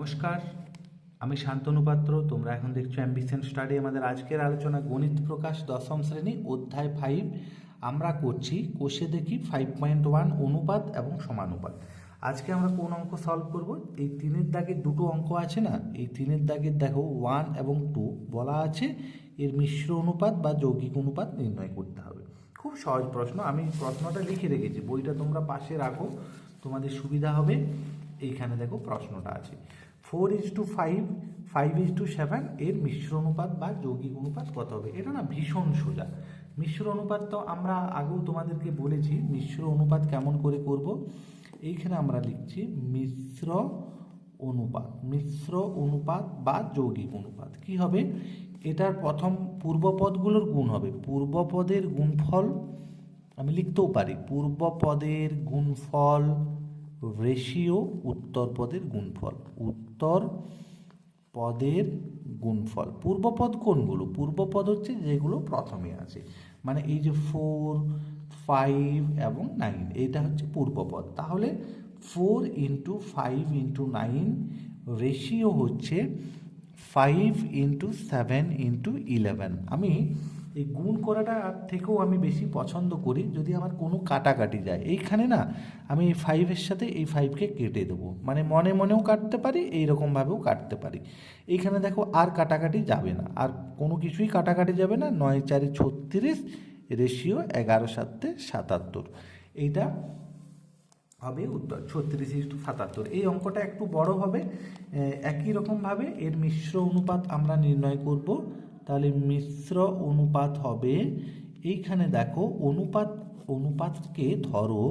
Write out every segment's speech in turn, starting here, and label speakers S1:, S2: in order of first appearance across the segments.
S1: নমস্কার, আমি শান্তনু পাত্র, তোমরা এখন দেখছ অ্যাম্বিশন স্টাডি। আমাদের আজকের আলোচনা গণিত প্রকাশ দশম শ্রেণি, অধ্যায় ফাইভ আমরা করছি কোষে দেখি ফাইভ পয়েন্ট ওয়ান অনুপাত এবং সমানুপাত। আজকে আমরা কোন অঙ্ক সলভ করব? এই তিনের দাগের দুটো অঙ্ক আছে না? এই তিনের দাগের দেখো ওয়ান এবং টু বলা আছে। এর মিশ্র অনুপাত বা যৌগিক অনুপাত নির্ণয় করতে হবে। খুব সহজ প্রশ্ন, আমি প্রশ্নটা লিখে রেখেছি, বইটা তোমরা পাশে রাখো, তোমাদের সুবিধা হবে। এইখানে দেখো প্রশ্নটা আছে। Four is two five five is two seven এর মিশ্র অনুপাত বা যৌগিক অনুপাত কত হবে? এটা না ভীষণ সোজা। মিশ্র অনুপাত তো আমরা আগেও তোমাদেরকে বলেছি, মিশ্র অনুপাত কেমন করে করব? এইখানে আমরা লিখছি মিশ্র অনুপাত মিশ্র অনুপাত বা যৌগিক অনুপাত। কি হবে? এটার প্রথম পূর্বপদগুলোর গুণ হবে। পূর্বপদের গুণফল আমি লিখতেও পারি। পূর্বপদের গুণফল রেশিও উত্তর পদের গুণফল। উত্তর পদের গুণফল। পূর্বপদ কোনগুলো? পূর্বপদ হচ্ছে যেগুলো প্রথমে আছে। মানে এই যে ফোর ফাইভ এবং নাইন এটা হচ্ছে পূর্বপদ তাহলে four into five into nine ratio হচ্ছে five into seven into eleven আমি এই গুণ করাটা থেকেও আমি বেশি পছন্দ করি যদি আমার কোনো কাটাকাটি যায়। এইখানে না, আমি এই ফাইভের সাথে এই ফাইভকে কেটে দেবো। মানে মনে মনেও কাটতে পারি, এইরকমভাবেও কাটতে পারি। এইখানে দেখো আর কাটাকাটি যাবে না। আর কোনো কিছুই কাটাকাটি যাবে না। নয়, চারে ছত্রিশ রেশিও এগারো, সাতে সাতাত্তর। এইটা হবে উত্তর। ছত্রিশ ইস্টু সাতাত্তর। এই অঙ্কটা একটু বড় হবে। একই রকমভাবে এর মিশ্র অনুপাত আমরা নির্ণয় করব। তাহলে মিশ্র অনুপাত হবে, এইখানে দেখো অনুপাত, অনুপাতকে ধরো,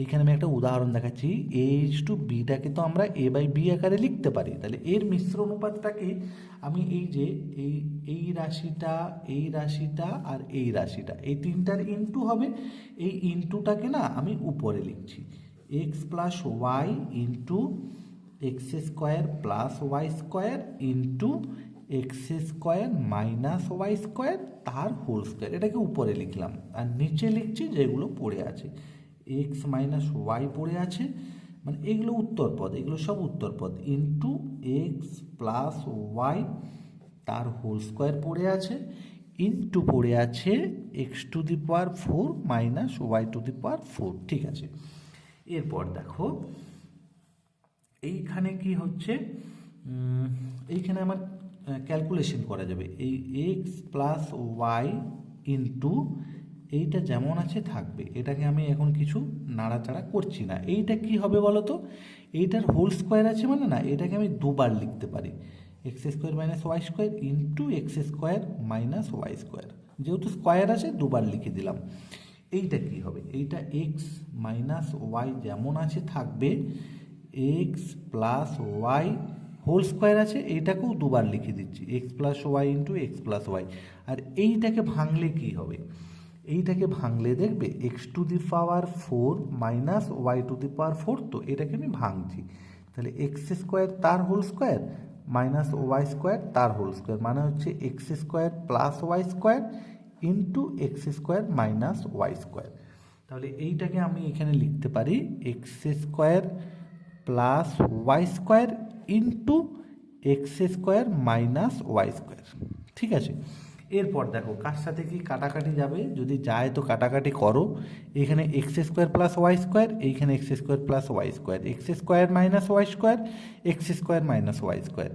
S1: এইখানে আমি একটা উদাহরণ দেখাচ্ছি এইচ টু বিটাকে তো আমরা এ বাই বি আকারে লিখতে পারি, তাহলে এর মিশ্র অনুপাতটাকে আমি এই যে, এই এই রাশিটা এই রাশিটা আর এই রাশিটা, এই তিনটার ইনটু হবে, এই ইনটুটাকে না আমি উপরে লিখছি x plus y into x square plus y square into x square minus y square তার হোল স্কোয়ার এটাকে উপরে লিখলাম। আর নিচে লিখছি যেগুলো পড়ে আছে। এক্স মাইনাস ওয়াই পড়ে আছে। মানে এগুলো উত্তরপদ, এগুলো সব উত্তরপদ। ইন্টু এক্স প্লাস ওয়াই তার হোল স্কোয়ার পড়ে আছে। ইন্টু পড়ে আছে x to the power four minus y to the power four ঠিক আছে? এরপর দেখো, এইখানে কি হচ্ছে? এইখানে আমার ক্যালকুলেশন করা যাবে। এই এক্স প্লাস ওয়াই ইন্টু এইটা যেমন আছে থাকবে। এটাকে আমি এখন কিছু নাড়াচাড়া করছি না। এইটা কি হবে বলো তো এইটার হোল স্কোয়ার আছে মানে না, এটাকে আমি দুবার লিখতে পারি। X square minus y square into x square minus y square যেহেতু স্কোয়ার আছে, দুবার লিখে দিলাম। এইটা কি হবে? এইটা এক্স মাইনাস ওয়াই যেমন আছে থাকবে x plus y whole square আছে, এইটাকেও দুবার লিখে দিচ্ছি x plus y into x plus y আর এইটাকে ভাঙলে কি হবে? এইটাকে ভাঙলে দেখবে x to the power four minus y to the power four তো এটাকে আমি ভাঙছি। তাহলে এক্স স্কোয়ার তার whole square minus y square তার হোল স্কোয়ার মানে হচ্ছে x square plus y square into x square minus y square তাহলে এইটাকে আমি এখানে লিখতে পারি x square plus y square into x square minus y square ঠিক আছে? এরপর দেখো, কার সাথে কি কাটাকাটি যাবে? যদি যায় তো কাটাকাটি করো। এখানে x square plus y square এইখানে x square plus y square x square minus y square x square minus y square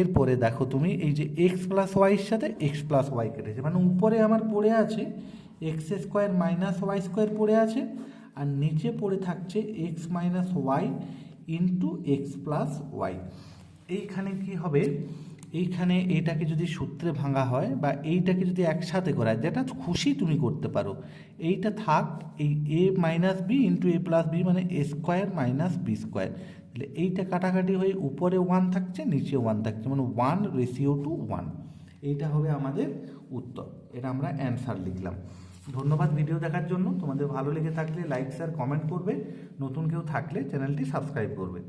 S1: এরপরে দেখো তুমি, এই যে এক্স প্লাস ওয়াইয়ের সাথে এক্স প্লাস ওয়াই কেটেছে। মানে উপরে আমার পড়ে আছে x square minus y square পড়ে আছে, আর নিচে পড়ে থাকছে x minus y into x plus y এইখানে কি হবে? এইখানে এইটাকে যদি সূত্রে ভাঙা হয় বা এইটাকে যদি একসাথে করা যেটা খুশি তুমি করতে পারো। এইটা থাক, এই a minus b into a plus b মানে a square minus b square তাহলে এইটা কাটাকাটি হয়ে উপরে ওয়ান থাকছে, নিচে ওয়ান থাকছে মানে ওয়ান রেশিও টু ওয়ান এইটা হবে আমাদের উত্তর। এটা আমরা অ্যান্সার লিখলাম। ধন্যবাদ ভিডিও দেখার জন্য। তোমাদের ভালো লেগে থাকলে লাইক শেয়ার কমেন্ট করবে। নতুন কেউ থাকলে চ্যানেলটি সাবস্ক্রাইব করবে।